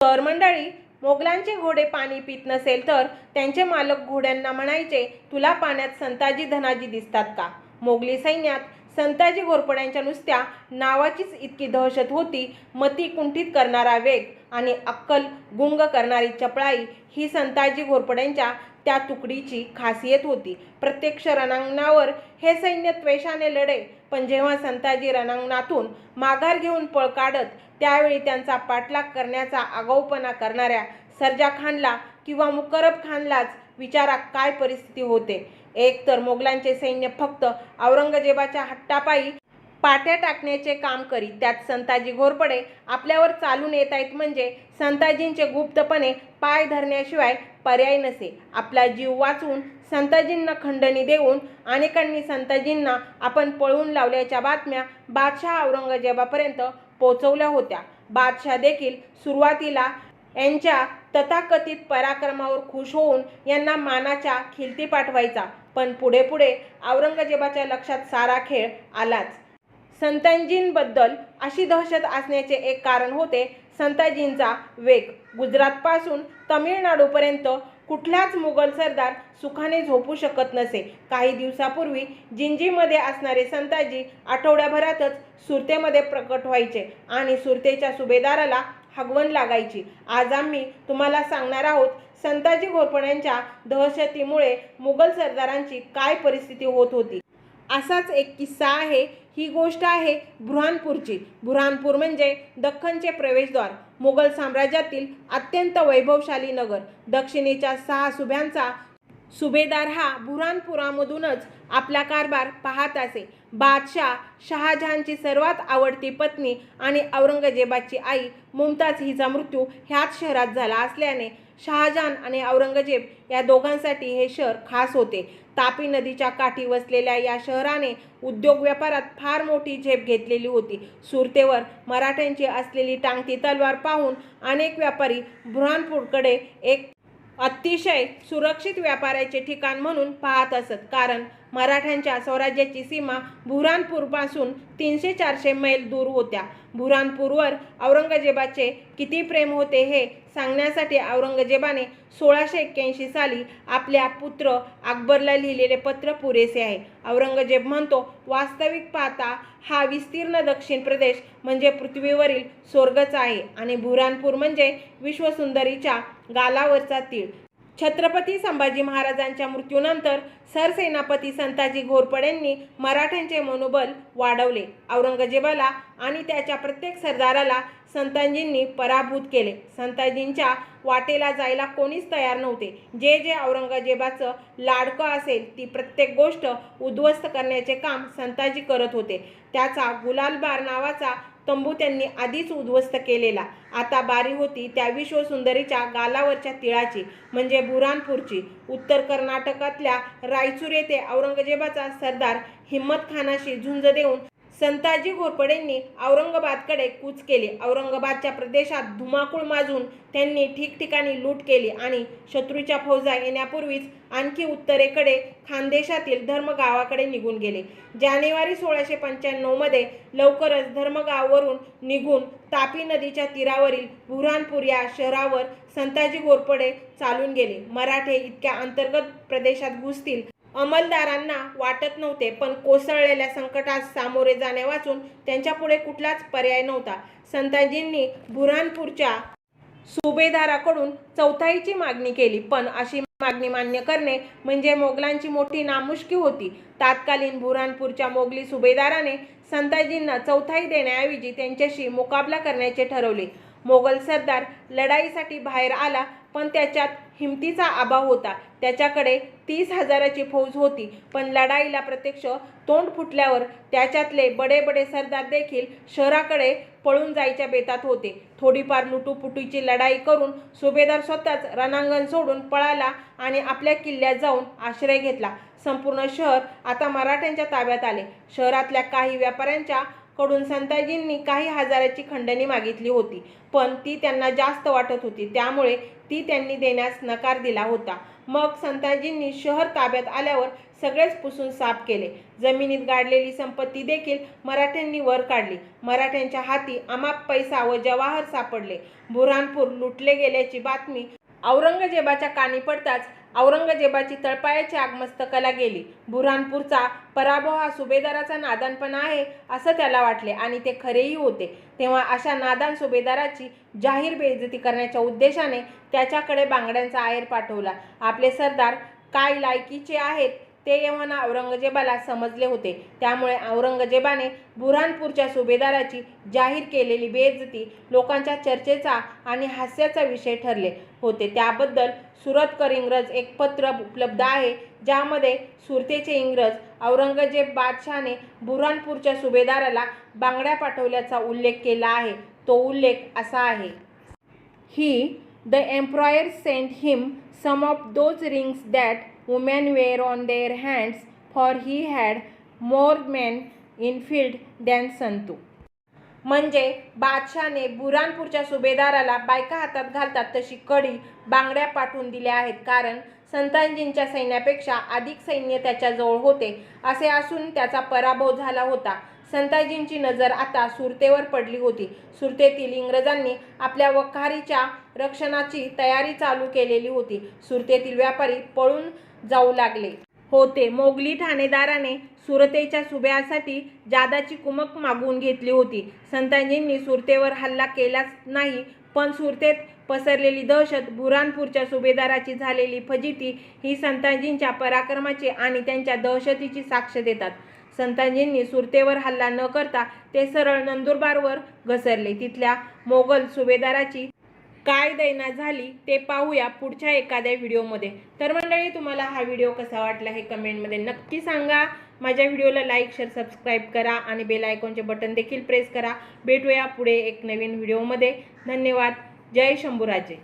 तर मंडळी मोगलांचे घोडे पाणी पित नसेल तर त्यांचे मालक घोड्यांना म्हणायचे तुला पाण्यात संताजी धनाजी दिसतात का? मोगली सैन्यात संताजी घोरपड्यांच्या नुसत्या नावाचीच इतकी दहशत होती. मती कुंठित करणारा वेग आणि अक्कल गुंग करणारी चपळाई ही संताजी घोरपड्यांच्या त्या तुकडीची खासियत होती. प्रत्यक्ष रणांगणावर हे सैन्य त्वेषाने लढे पण जेव्हा संताजी रणांगणातून माघार घेऊन पळ काढत त्यावेळी त्यांचा पाठलाग करण्याचा आगाऊपणा करणाऱ्या सर्जा खानला किंवा मुकरब खानलाच विचारा काय परिस्थिती होते? एक तर मोगलांचे सैन्य फक्त औरंगजेबाच्या हट्टापायी पाट्या टाकण्याचे काम करीत त्यात संताजी घोरपडे आपल्यावर चालून येत आहेत म्हणजे संताजींचे गुप्तपणे पाय धरण्याशिवाय पर्याय नसे. आपला जीव वाचवून संताजींना खंडणी देऊन अनेकांनी संताजींना आपण पळवून लावल्याच्या बातम्या बादशाह औरंगजेबापर्यंत पोचवल्या होत्या. बादशाह देखील सुरुवातीला यांच्या तथाकथित पराक्रमावर खुश होऊन यांना मानाच्या खिलती पाठवायचा. पण पुढे पुढे औरंगजेबाच्या लक्षात सारा खेळ आलाच. संताजींबद्दल अशी दहशत असण्याचे एक कारण होते संताजींचा वेग. गुजरातपासून तमिळनाडूपर्यंत कुठलाच मुघल सरदार सुखाने झोपू शकत नसे. काही दिवसापूर्वी जिंजीमध्ये असणारे संताजी आठवड्याभरातच सुरतेमध्ये प्रकट व्हायचे आणि सुरतेच्या सुभेदाराला हगवण लागायची. आज आम्ही तुम्हाला सांगणार आहोत संताजी घोरपड्यांच्या दहशतीमुळे मुघल सरदारांची काय परिस्थिती होत होती. असाच एक किस्सा आहे ही गोष्ट आहे बुऱ्हाणपूरची बुऱ्हाणपूर म्हणजे दख्खनचे प्रवेशद्वार मुघल साम्राज्यातील अत्यंत वैभवशाली नगर. दक्षिणेच्या सहा सुभ्यांचा सुभेदार हा बुरानपुरामधूनच आपला कारभार पाहत असे. बादशाह शहाजहानची सर्वात आवडती पत्नी आणि औरंगजेबाची आई मुमताज हिचा मृत्यू ह्याच शहरात झाला असल्याने शहाजहान आणि औरंगजेब या दोघांसाठी हे शहर खास होते. तापी नदीच्या काठी वसलेल्या या शहराने उद्योग व्यापारात फार मोठी झेप घेतलेली होती. सुरतेवर मराठ्यांची असलेली टांगती तलवार पाहून अनेक व्यापारी बुऱ्हाणपूरकडे एक अतिशय सुरक्षित व्यापाराचे ठिकाण म्हणून पाहत असत. कारण मराठ्यांच्या स्वराज्याची सीमा भुरानपूरपासून तीनशे चारशे मैल दूर होत्या. बुऱ्हाणपूरवर औरंगजेबाचे किती प्रेम होते हे सांगण्यासाठी औरंगजेबाने सोळाशे एक्क्याऐंशी साली आपल्या पुत्र अकबरला लिहिलेले पत्र पुरेसे आहे. औरंगजेब म्हणतो वास्तविक पाहता हा विस्तीर्ण दक्षिण प्रदेश म्हणजे पृथ्वीवरील स्वर्गच आहे आणि भुरानपूर म्हणजे विश्वसुंदरीच्या गालावरचा तीळ. छत्रपती संभाजी महाराजांच्या मृत्यूनंतर सरसेनापती संताजी घोरपडेंनी मराठ्यांचे मनोबल वाढवले. औरंगजेबाला आणि त्याच्या प्रत्येक सरदाराला संताजींनी पराभूत केले. संताजींच्या वाटेला जायला कोणीच तयार नव्हते. जे जे औरंगजेबाचं लाडकं असेल ती प्रत्येक गोष्ट उद्ध्वस्त करण्याचे काम संताजी करत होते. त्याचा गुलालबार नावाचा तंबू त्यांनी आधीच उद्ध्वस्त केलेला. आता बारी होती त्या विश्वसुंदरीच्या गालावरच्या तिळाची म्हणजे बुरानपूरची. उत्तर कर्नाटकातल्या रायचूर येथे औरंगजेबाचा सरदार हिम्मत खानाशी झुंज देऊन संताजी घोरपडेंनी औरंगाबादकडे कूच केले. औरंगाबादच्या प्रदेशात धुमाकूळ माजून त्यांनी ठिकठिकाणी लूट केली आणि शत्रूच्या फौजा येण्यापूर्वीच आणखी उत्तरेकडे खानदेशातील धर्मगावाकडे निघून गेले. जानेवारी सोळाशे पंच्याण्णवमध्ये लवकरच धर्मगाववरून निघून तापी नदीच्या तीरावरील बुऱ्हाणपूर या शहरावर संताजी घोरपडे चालून गेले. मराठे इतक्या अंतर्गत प्रदेशात घुसतील. अंमलदारांना वाटत नव्हते पण कोसळलेल्या संकटास सामोरे जाणे वाचून त्यांच्यापुढे कुठलाच पर्याय नव्हता. संताजींनी बुऱ्हाणपूरच्या सुभेदाराकडून चौथाईची मागणी केली पण अशी मागणी मान्य करणे म्हणजे मोगलांची मोठी नामुष्की होती. तात्कालीन बुऱ्हाणपूरच्या मोगली सुभेदाराने संताजींना चौथाई देण्याऐवजी त्यांच्याशी मुकाबला करण्याचे ठरवले. मोगल सरदार लढाईसाठी बाहेर आला पण त्याच्यात हिमतीचा अभाव होता. त्याच्याकडे तीस हजाराची फौज होती. पण लढाईला प्रत्यक्ष तोंड फुटल्यावर त्याच्यातले बडे बडे सरदार देखील शहराकडे पळून जायच्या बेतात होते. थोडीफार लुटूपुटीची लढाई करून सुभेदार स्वतःच रणांगण सोडून पळाला आणि आपल्या किल्ल्यात जाऊन आश्रय घेतला. संपूर्ण शहर आता मराठ्यांच्या ताब्यात आले. शहरातल्या काही व्यापाऱ्यांच्या कडून संताजींनी काही हजाराची खंडणी मागितली होती. पण ती त्यांना जास्त वाटत होती. त्यामुळे ती त्यांनी देण्यास नकार दिला होता. मग संताजींनी शहर ताब्यात आल्यावर सगळेच पुसून साफ केले. जमिनीत गाडलेली संपत्ती देखील मराठ्यांनी वर काढली. मराठ्यांच्या हाती अमाप पैसा व जवाहर सापडले. बुऱ्हाणपूर लुटले गेल्याची बातमी औरंगजेबाच्या कानी पडताच औरंगजेबाची तळपायाची आगमस्तकला गेली. बुऱ्हाणपूरचा पराभव हा सुभेदाराचा नादानपणा आहे असं त्याला वाटले आणि ते खरेही होते. तेव्हा अशा नादान सुभेदाराची जाहीर बेइज्जती करण्याच्या उद्देशाने त्याच्याकडे बांगड्यांचा आहेर पाठवला. आपले सरदार काय लायकीचे आहेत ते एव्हाना औरंगजेबाला समजले होते. त्यामुळे औरंगजेबाने बुऱ्हाणपूरच्या सुभेदाराची जाहीर केलेली बेइज्जती लोकांच्या चर्चेचा आणि हास्याचा विषय ठरले होते. त्याबद्दल सुरतकर इंग्रज एक पत्र उपलब्ध आहे ज्यामध्ये सुरतेचे इंग्रज औरंगजेब बादशहाने बुऱ्हाणपूरच्या सुभेदाराला बांगड्या पाठवल्याचा उल्लेख केला आहे. तो उल्लेख असा आहे. He the emperor sent him some of those rings that women wear on their hands, for he had more men in field than संतू म्हणजे बादशाने बुरानपूरच्या सुभेदाराला बायका हातात घालतात तशी कडी बांगड्या पाठवून दिल्या आहेत. कारण संतांजींच्या सैन्यापेक्षा अधिक सैन्य त्याच्याजवळ होते असे असून त्याचा पराभव झाला होता. संताजींची नजर आता सुरतेवर पडली होती. सुरतेतील इंग्रजांनी आपल्या वखारीच्या रक्षणाची तयारी चालू केलेली होती. सुरतेतील व्यापारी पळून जाऊ लागले. होते. मोगली ठाणेदाराने सुरतेच्या सुभ्यासाठी जादाची कुमक मागवून घेतली होती. संताजींनी सुरतेवर हल्ला केलाच नाही पण सुरतेत पसरलेली दहशत बुरानपूरच्या सुभेदाराची झालेली फजिती ही संताजींच्या पराक्रमाची आणि त्यांच्या दहशतीची साक्ष देतात. संताजींनी सुरतेवर हल्ला न करता ते सरळ नंदुरबारवर घसरले. तिथल्या मोगल सुभेदाराची काय दैना झाली ते पाहूया पुढच्या एखाद्या व्हिडिओमध्ये. तर मंडळी तुम्हाला हा व्हिडिओ कसा वाटला हे कमेंटमध्ये नक्की सांगा. माझ्या व्हिडिओला लाईक शेअर सबस्क्राईब करा आणि बेल आयकॉनचे बटन देखील प्रेस करा. भेटूया पुढे एक नवीन व्हिडिओमध्ये. धन्यवाद. जय शंभूराजे.